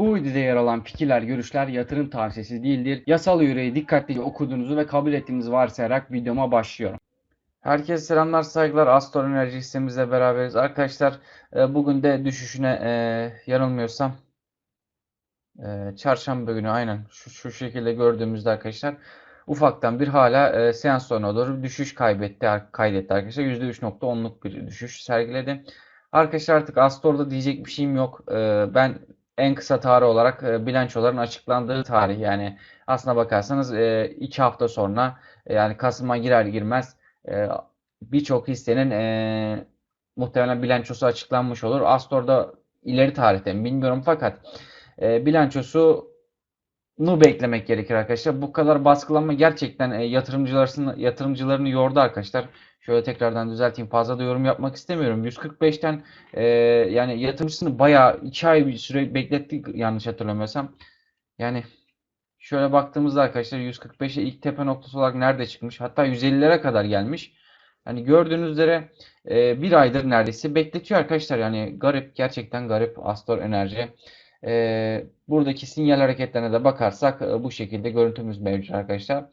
Bu videoda yer alan fikirler, görüşler yatırım tavsiyesi değildir. Yasal yüreği dikkatlice okuduğunuzu ve kabul ettiğinizi varsayarak videoma başlıyorum. Herkese selamlar, saygılar. Astor Enerji sistemimizle beraberiz. Arkadaşlar e, bugün de düşüşüne e, yanılmıyorsam e, çarşamba günü aynen şu, şu şekilde gördüğümüzde arkadaşlar ufaktan bir hala e, seans sonuna doğru düşüş kaybetti, kaydetti arkadaşlar. %3.10'luk bir düşüş sergiledi. Arkadaşlar artık Astor'da diyecek bir şeyim yok. E, ben en kısa tarih olarak e, bilançoların açıklandığı tarih yani aslına bakarsanız 2 hafta sonra e, yani Kasım'a girer girmez e, birçok hissenin e, muhtemelen bilançosu açıklanmış olur. Astor'da ileri tarihte mi bilmiyorum fakat e, bilançosunu beklemek gerekir arkadaşlar. Bu kadar baskılanma gerçekten e, yatırımcıların yatırımcılarını yordu arkadaşlar. Şöyle tekrardan düzelteyim. Fazla da yorum yapmak istemiyorum. 145'ten e, yani yatırımcısını bayağı 2 ay bir süre beklettik yanlış hatırlamıyorsam. Yani şöyle baktığımızda arkadaşlar 145'e ilk tepe noktası olarak nerede çıkmış? Hatta 150'lere kadar gelmiş. Hani gördüğünüz üzere e, bir aydır neredeyse bekletiyor arkadaşlar. Yani garip gerçekten garip Astor Enerji. E, buradaki sinyal hareketlerine de bakarsak e, bu şekilde görüntümüz mevcut arkadaşlar.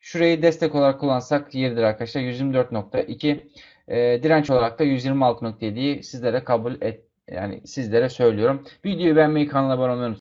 Şurayı destek olarak kullansak yeridir arkadaşlar. 124.2 e, direnç olarak da 126.7'yi sizlere kabul et yani sizlere söylüyorum. Videoyu beğenmeyi kanala abone olmayı.